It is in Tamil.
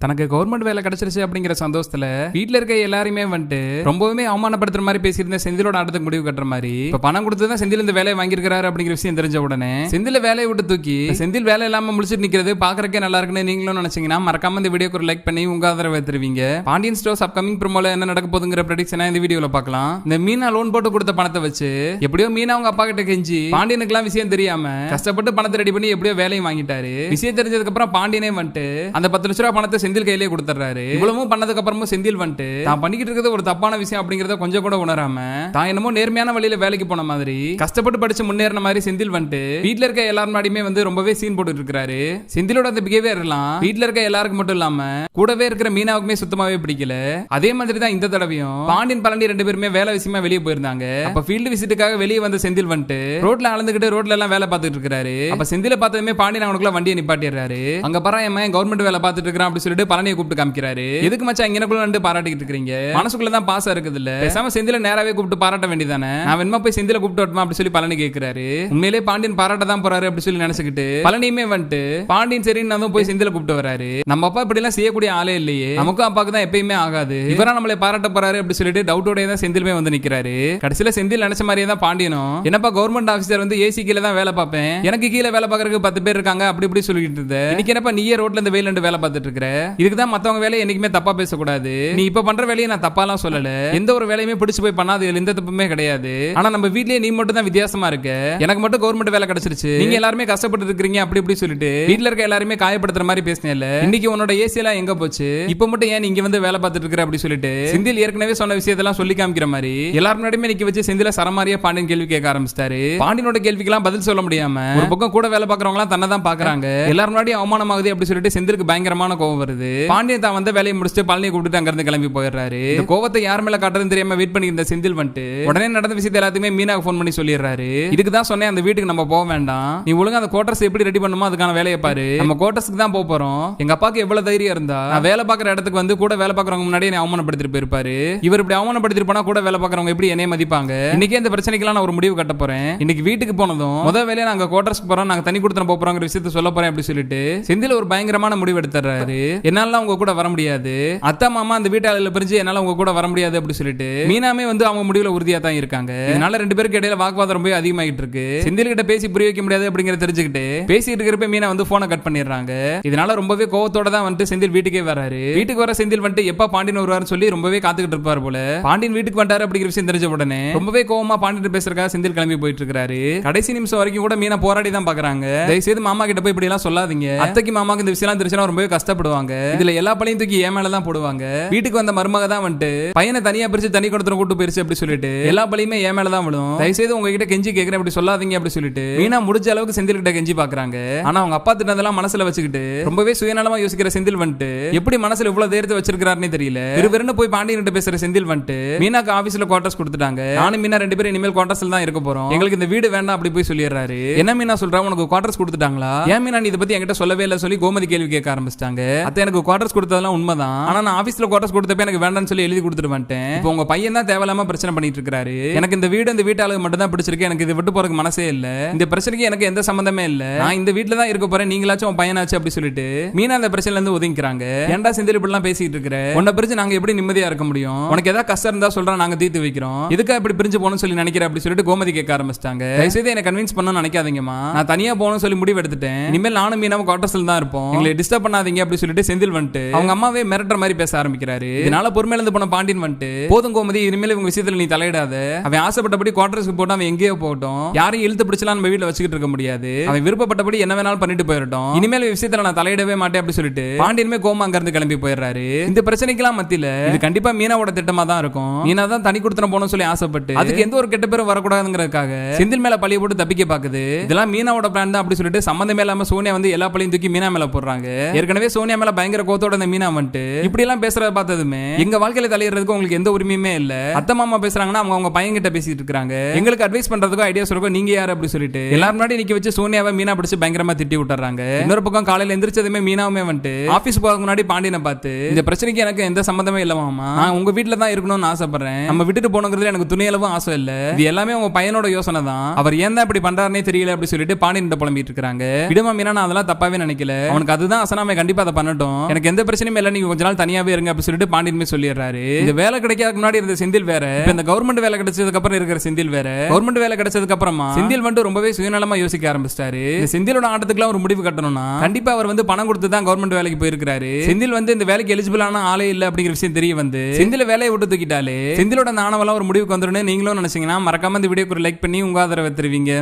தனக்கு கவர்மெண்ட் வேலை கிடைச்சிருச்சு அப்படிங்கிற சந்தோஷத்துல வீட்டுல இருக்க எல்லாருமே வந்துட்டு ரொம்பவுமே அவமானப்படுத்துற மாதிரி பேசியிருந்த செந்திலோட ஆட்டத்துக்கு முடிவு கட்டுற மாதிரி. இப்ப பணம் கொடுத்ததான் செந்தில் இந்த வேலையை வாங்கியிருக்காரு அப்படிங்கிற விஷயம் தெரிஞ்ச உடனே செந்தில வேலையை விட்டு தூக்கி செந்தில் வேலை இல்லாம முடிச்சிட்டு நிக்கிறது பாக்குறக்கே நல்லா இருக்குன்னு நீங்களும் நினைச்சீங்கன்னா மறக்காம இந்த வீடியோக்கு ஒரு லைக் பண்ணி உங்க ஆதரவை தருவீங்க. பாண்டியன் ஸ்டோர்ஸ் அப்கமிங் ப்ரோமோல என்ன நடக்க போதுங்கிற ப்ரடிக்ஷனா இந்த வீடியோல பாக்கலாம் இந்த மீனா லோன் போட்டு கொடுத்த பணத்தை வச்சு எப்படியோ மீனா அவங்க அப்பா கிட்ட கெஞ்சி பாண்டியனுக்குலாம் விஷயம் தெரியாம கஷ்டப்பட்டு பணத்தை ரெடி பண்ணி எப்படியோ வேலையும் வாங்கிட்டாரு. விஷயம் தெரிஞ்சதுக்கு அப்புறம் பாண்டியனே வந்துட்டு அந்த பத்து லட்ச ரூபா பணத்தை செந்தில் கையிலே கொடுத்துறாரு இவ்வளவும் பண்ணதுக்கு அப்புறமும் செந்தில் வந்துட்டு தான் பண்ணிக்கிட்டு இருக்கிறது ஒரு தப்பான விஷயம் அப்படிங்கறத கொஞ்சம் கூட உணராம தான் என்னமோ நேர்மையான வழியில வேலைக்கு போன மாதிரி கஷ்டப்பட்டு படிச்சு முன்னேறின மாதிரி செந்தில் வந்துட்டு வீட்டுல இருக்க எல்லாரும் முன்னாடியுமே வந்து ரொம்பவே சீன் போட்டு இருக்காரு செந்திலோட அந்த பிஹேவியர் எல்லாம் வீட்டுல இருக்க எல்லாருக்கும் மட்டும் இல்லாம கூடவே இருக்கிற மீனாவுக்குமே சுத்தமாவே பிடிக்கல. அதே மாதிரி தான் இந்த தடவையும் பாண்டியன் பழனி ரெண்டு பேருமே வேலை விஷயமா வெளியே போயிருந்தாங்க. அப்ப ஃபீல்டு விசிட்டுக்காக வெளியே வந்த செந்தில் வந்துட்டு ரோட்ல அளந்துகிட்டு ரோட்ல எல்லாம் வேலை பார்த்துட்டு இருக்காரு அப்ப செந்தில பார்த்ததுமே பாண்டியன் அவனுக்குள்ள வண்டியை நிப்பாட்டிடுறாரு. அங்க பாரு என் கவர்மெண்ட் வேலை பார்த்துட்டு இருக்கிறான் அப்படி சொல்லிட்டு பழனியை கூப்பிட்டு காமிக்கிறாரு. எதுக்கு மச்சான் இங்கனக்குள்ள வந்து பாராட்டிட்டு இருக்கீங்க மனசுக்குள்ள தான் பாசம் இருக்குது இல்ல பேசாம செந்தில நேராவே கூப்பிட்டு பாராட்ட வேண்டியதானே நான் வேணுமா போய் செந்தில கூப்பிட்டு வரட்டுமா அப்படி சொல்லி பழனி கேட்கிறாரு உண்மையிலே பாண்டியன் பாராட்ட தான் போறாரு அப்படி சொல்லி நினைச்சுக்கிட்டு பழனியுமே வந்துட்டு பாண்டியன் சரின்னு தான் போய் செந்தில கூப்பிட்டு வராரு. நம்ம அப்பா இப்படி எல்லாம் செய்யக்கூடிய ஆளே இல்லையே. நமக்கும் அப்பாக்கு தான் எப்பயுமே ஆகாது. இவரா நம்மளை பாராட்ட போறாரு அப்படி சொல்லிட்டு டவுட்டோட தான் செந்திலுமே வந்து நிக்கிறாரு. கடைசியில செந்தில் நினைச்ச மாதிரியே தான் பாண்டியனும். என்னப்பா கவர்மெண்ட் ஆபீசர் வந்து ஏசி கீழே தான் வேலை பார்ப்பேன்? எனக்கு கீழே வேலை பார்க்கறதுக்கு பத்து பேர் இருக்காங்க அப்படி இப்படி சொல்லிட்டு இருந்த. இன்னைக்கு என்னப்பா நீயே ரோட்ல இந்த வெயில வேலை பார்த்துட்டு இருக்கிற? இதுக்கு தான் மத்தவங்க வேலையை என்னைக்குமே தப்பா பேசக்கூடாது. நீ இப்ப பண்ற வேலையை நான் தப்பாலாம் சொல்லல. எந்த ஒரு வேலையுமே பிடிச்சு போய் பண்ணாது இதுல எந்த தப்புமே கிடையாது. ஆனா நம்ம வீட்லயே நீ மட்டும் தான் வித்தியாசமா இருக்க. எனக்கு மட்டும் கவர்மெண்ட் வேலை கிடைச்சிருச்சு. நீங்க எல்லாருமே கஷ்டப்பட்டு இருக்கீங்க அப்படி இப்படி சொல்லிட்டு. வீட்ல இருக்க எல்லாருமே காயப்படுத்துற மாதிரி பேசினேல இன்னைக்கு உன்னோட ஏசி எல்லாம் எங்க போச்சு? இப்ப மட்டும் ஏன் நீங்க வந்து வேலை பார்த்துட்டு இருக்கிற அப்படி சொல்லிட்டு? செந்தில் ஏற்கனவே சொன்ன விஷயத்தெல்லாம் சொல்லி காமிக்கிற மாதிரி. எல்லாரும் முன்னாடியுமே நிக்க வச்சு செந்தில சரமாரியா பாண்டியன் கேள்வி கேட்க ஆரம்பிச்சிட்டாரு. பாண்டியனோட கேள்விக்கெல்லாம் பதில் சொல்ல முடியாம ஒரு பக்கம் கூட வேலை பார்க்கறவங்க எல்லாம் தன்னை தான் பாக்குறாங்க எல்லாரும் முன்னாடி அவமானமாகுது அப்படி சொல்லிட்டு செந்திலுக்கு பயங்கரமான கோவம் வருது. பாண்டியன் தான் வந்து வேலையை முடிச்சுட்டு பழனியை கூப்பிட்டு அங்க இருந்து கிளம்பி போயிடுறாரு. கோவத்தை யார் மேல காட்டுறதுன்னு தெரியாம வெயிட் பண்ணி இருந்த செந்தில் வந்துட்டு உடனே நடந்த விஷயத்தை எல்லாத்தையுமே மீனாக்கு ஃபோன் பண்ணி சொல்லிடுறாரு. இதுக்கு தான் சொன்னேன் அந்த வீட்டுக்கு நம்ம போக வேண்டாம். நீ ஒழுங்கா அந்த கோட்டர்ஸ் எப்படி ரெடி பண்ணுமோ அதுக்கான வேலையை பாரு. நம்ம கோட்டர்ஸ்க்கு தான் போக போறோம். எங்க அப்பாக்கு எவ்வளவு தைரியம் இருந்தா நான் வேலை பார்க்குற இடத்துக்கு வந்து கூட வேலை பார்க்கறவங்க முன்னாடி என்னை அவமானப்படுத்திட்டு போயிருப்பாரு. இவர் இப்படி அவமானப்படுத்திட்டு போனா கூட வேலை பார்க்கறவங்க எப்படி என்னைய மதிப்பாங்க? இன்னைக்கே இந்த பிரச்சனைக்கெல்லாம் நான் ஒரு முடிவு கட்ட போறேன். இன்னைக்கு வீட்டுக்கு போனதும் முதல் வேலையை நாங்க கோட்டர்ஸ்க்கு போறோம் நாங்க தனி கொடுத்துன போறோங்கிற விஷயத்த சொல்ல போறேன் அப்படி சொல்லிட்டு செந்தில் ஒரு பயங்கரமான முடிவு எடுத்துறாரு என்னால அவங்க கூட வர முடியாது. அத்தா மாமா அந்த வீட்டாளில பிரிஞ்சு என்னால உங்க கூட வர முடியாது அப்படின்னு சொல்லிட்டு மீனாமே வந்து அவங்க முடிவுல உறுதியா தான் இருக்காங்க. இதனால ரெண்டு பேருக்கு இடையில வாக்குவாதம் ரொம்ப அதிகமாயிட்டு இருக்கு. செந்தில் கிட்ட பேசி புரிய வைக்க முடியாது அப்படிங்கறத தெரிஞ்சுக்கிட்டு பேசிட்டு இருக்கிறப்ப மீனா வந்து போனை கட் பண்ணிடுறாங்க. இதனால ரொம்பவே கோவத்தோட தான் வந்துட்டு செந்தில் வீட்டுக்கே வராரு. வீட்டுக்கு வர செந்தில் வந்துட்டு எப்ப பாண்டியன் வருவாருன்னு சொல்லி ரொம்பவே காத்துக்கிட்டு இருப்பாரு போல. பாண்டியன் வீட்டுக்கு வந்தாரு அப்படிங்கிற விஷயம் தெரிஞ்ச உடனே ரொம்பவே கோவமா பாண்டியன் பேசுறதுக்காக செந்தில் கிளம்பி போயிட்டு இருக்காரு கடைசி நிமிஷம் வரைக்கும் கூட மீனா போராடி தான் பாக்குறாங்க. தயவுசெய்து மாமா கிட்ட போய் இப்படி எல்லாம் சொல்லாதீங்க. அத்தைக்கு மாமாக்கு இந்த விஷயம் தெரிஞ்சுனா ரொம்பவே கஷ்டப்படுவாங்க. இதுல எல்லா பழையும் தூக்கி ஏன் மேலதான் போடுவாங்க. வீட்டுக்கு வந்த மருமக தான் வந்துட்டு பையனை தனியா பிரிச்சு தனி கொடுத்துற கூட்டு போயிருச்சு அப்படி சொல்லிட்டு எல்லா பழியுமே ஏன் மேல தான் விழும். தயவுசெய்து உங்ககிட்ட கெஞ்சி கேக்குறேன் அப்படி சொல்லாதீங்க அப்படி சொல்லிட்டு மீனா முடிஞ்ச அளவுக்கு செந்தில் கிட்ட கெஞ்சி பாக்குறாங்க. ஆனா அவங்க அப்பா திட்டதெல்லாம் மனசுல வச்சுக்கிட்டு ரொம்பவே சுயநலமா யோசிக்கிற செந்தில் வந்துட்டு எப்படி மனசுல இவ்வளவு தேர்த்து வச்சிருக்காருன்னு தெரியல. இருவருன்னு போய் பாண்டியன் கிட்ட பேசுற செந்தில் வந்துட்டு மீனாக்கு ஆபீஸ்ல குவார்டர்ஸ் கொடுத்துட்டாங்க. நானும் மீனா ரெண்டு பேரும் இனிமேல் குவார்டர்ஸ்ல தான் இருக்க போறோம். எங்களுக்கு இந்த வீடு வேண்டாம் அப்படி போய் சொல்லிடுறாரு. என்ன மீனா சொல்றா? உனக்கு குவார்டர்ஸ் கொடுத்துட்டாங்களா? ஏன் மீனா நீ இதை பத்தி என்கிட்ட சொல்லவே இல்லை சொல்லி கோமதி கேள்வி கேட்க ஆரம்பிச்சிட்டாங்க. அத்தை எனக்கு குவார்டர்ஸ் கொடுத்ததெல்லாம் உண்மைதான். ஆனா நான் ஆபீஸ்ல குவார்டர்ஸ் கொடுத்தப்ப எனக்கு வேண்டாம்னு சொல்லி எழுதி கொடுத்துட்டு வந்துட்டேன் இப்போ உங்க பையன் தான் தேவையில்லாம பிரச்சனை பண்ணிட்டு இருக்காரு. எனக்கு இந்த வீடு இந்த வீட்டாளுக்கு மட்டும் தான் பிடிச்சிருக்கு. எனக்கு இது விட்டு போறதுக்கு மனசே இல்ல. இந்த பிரச்சனைக்கு எனக்கு எந்த சம்பந்தமே இல்ல. நான் இந்த வீட்டுல தான் இருக்க போறேன். நீங்களாச்சும் உன் பையனாச்சு அப்படி சொல்லிட்டு மீனா அந்த பிரச்சனைல இருந்து ஒதுங்கிக்கிறாங்க. ஏன்டா செந்தில் இப்படி எல்லாம் பேசிட்டு இருக்கிற? உன்னை பிரிச்சு நாங்க எப்படி நிம்மதியா இருக்க முடியும்? உனக்கு ஏதாவது கஷ்டம் இருந்தா சொல்றா நாங்க தீர்த்து வைக்கிறோம். இதுக்கா இப்படி பிரிஞ்சு போகணும் சொல்லி நினைக்கிறேன் அப்படி சொல்லிட்டு கோமதி கேட்க ஆரம்பிச்சிட்டாங்க. தயவுசெய்து என்ன கன்வின்ஸ் பண்ண நினைக்காதீங்கம்மா. நான் தனியா போகணும்னு சொல்லி முடிவு எடுத்துட்டேன். இனிமேல் நானும் மீனாவும் குவார்டர்ஸ்ல தான் இருப்போம். எங்களை டிஸ்டர்ப் பண்ணாதீங்க அப்படி சொல்லிட்டு செந்தில் வந்துட்டு அவங்க அம்மாவே மிரட்டுற மாதிரி பேச ஆரம்பிக்கிறாரு. இதனால பொறுமையில இருந்து போன பாண்டியன் வந்துட்டு போதும் கோமதி இனிமேல் இவங்க விஷயத்துல நீ தலையிடாத. அவன் ஆசைப்பட்டபடி குவார்டர்ஸ்க்கு போட்டு அவன் எங்கேயோ போகட்டும். யாரையும் இழுத்து பிடிச்சலாம் நம்ம வீட்டுல வச்சுக்கிட்டு இருக்க முடியாது. அவன் விருப்பப்பட்டபடி என்ன வேணாலும் பண்ணிட்டு போயிடட்டும். இனிமேல் விஷயத்துல நான் தலையிடவே மாட்டேன் அப்படி சொல்லிட்டு பாண்டியனுமே கோமா அங்க இருந்து கிளம்பி போயிடுறாரு. இந்த பிரச்சனைக்கெல்லாம் மத்தியில இது கண்டிப்பா மீனாவோட திட்டமா தான் இருக்கும். மீனா தான் தனி கொடுத்துன போகணும்னு சொல்லி ஆசைப்பட்டு அதுக்கு எந்த ஒரு கெட்ட பேரும் வரக்கூடாதுங்கிறதுக்காக செந்தில் மேல பழிய போட்டு தப்பிக்க பாக்குது. இதெல்லாம் மீனாவோட பிளான் தான் அப்படி சொல்லிட்டு சம்மந்தமே இல்லாம சோனியா வந்து எல்லா பழியும் தூக்கி மீனா மேல போடுறாங்க. ஏற்கனவே சோனியா மேல பயங்கர கோத்தோட இந்த மீனா வந்துட்டு இப்படி எல்லாம் பேசுறத பார்த்ததுமே எங்க வாழ்க்கையில தலையிடுறதுக்கு உங்களுக்கு எந்த உரிமையுமே இல்ல. அத்த மாமா பேசுறாங்கன்னா அவங்க அவங்க பையன் கிட்ட பேசிட்டு இருக்காங்க. எங்களுக்கு அட்வைஸ் பண்றதுக்கும் ஐடியா சொல்றதுக்கும் நீங்க யாரு அப்படி சொல்லிட்டு எல்லாரும் முன்னாடி நிக்க வச்சு சோனியாவை மீனா பிடிச்சு பயங்கரமா திட்டி விட்டுறாங்க. இன்னொரு பக்கம் காலையில எந்திரிச்சதுமே மீனாவுமே வந்துட்டு ஆபீஸ் போக முன்னாடி பாண்டியனை பார்த்து இந்த பிரச்சனைக்கு எனக்கு எந்த சம்பந்தமே இல்ல மாமா. நான் உங்க வீட்டுல தான் இருக்கணும்னு ஆசைப்படுறேன். நம்ம விட்டுட்டு போனங்கிறதுல எனக்கு துணியளவும் ஆசை இல்ல. இது எல்லாமே உங்க பையனோட யோசனை தான். அவர் ஏன் தான் இப்படி பண்றாருனே தெரியல அப்படி சொல்லிட்டு பாண்டியன் புலம்பிட்டு இருக்காங்க. விடுமா மீனா நான் அதெல்லாம் தப்பாவே நினைக்கல. அவனுக்கு அதுதான் அசனாமே கண்டிப்பா அதை பண்ணட்டும். மட்டும் எனக்கு எந்த பிரச்சனையும் இல்லை நீங்க கொஞ்ச நாள் தனியாவே இருங்க அப்படின்னு சொல்லிட்டு பாண்டியனுமே சொல்லிடுறாரு. இந்த வேலை கிடைக்காதுக்கு முன்னாடி இருந்த செந்தில் வேற. இந்த கவர்மெண்ட் வேலை கிடைச்சதுக்கு அப்புறம் இருக்கிற செந்தில் வேற. கவர்மெண்ட் வேலை கிடைச்சதுக்கு அப்புறமா? செந்தில் வந்துட்டு ரொம்பவே சுயநலமா யோசிக்க ஆரம்பிச்சிட்டாரு. செந்திலோட ஆட்டத்துக்குலாம் ஒரு முடிவு கட்டணும்னா? கண்டிப்பா அவர் வந்து பணம் கொடுத்து தான் கவர்மெண்ட் வேலைக்கு போயிருக்காரு செந்தில் வந்து இந்த வேலைக்கு எலிஜிபிள் ஆன ஆளே இல்ல அப்படிங்கிற விஷயம் தெரிய வந்து செந்தில வேலையை விட்டு தூக்கிட்டாலே? செந்திலோட அந்த ஆணவெல்லாம் ஒரு முடிவுக்கு வந்துடும் நீங்களும் நினைச்சீங்கன்னா மறக்காம இந்த வீடியோக்கு லைக் பண்ணி உங்க ஆதரவை தருவீங்க.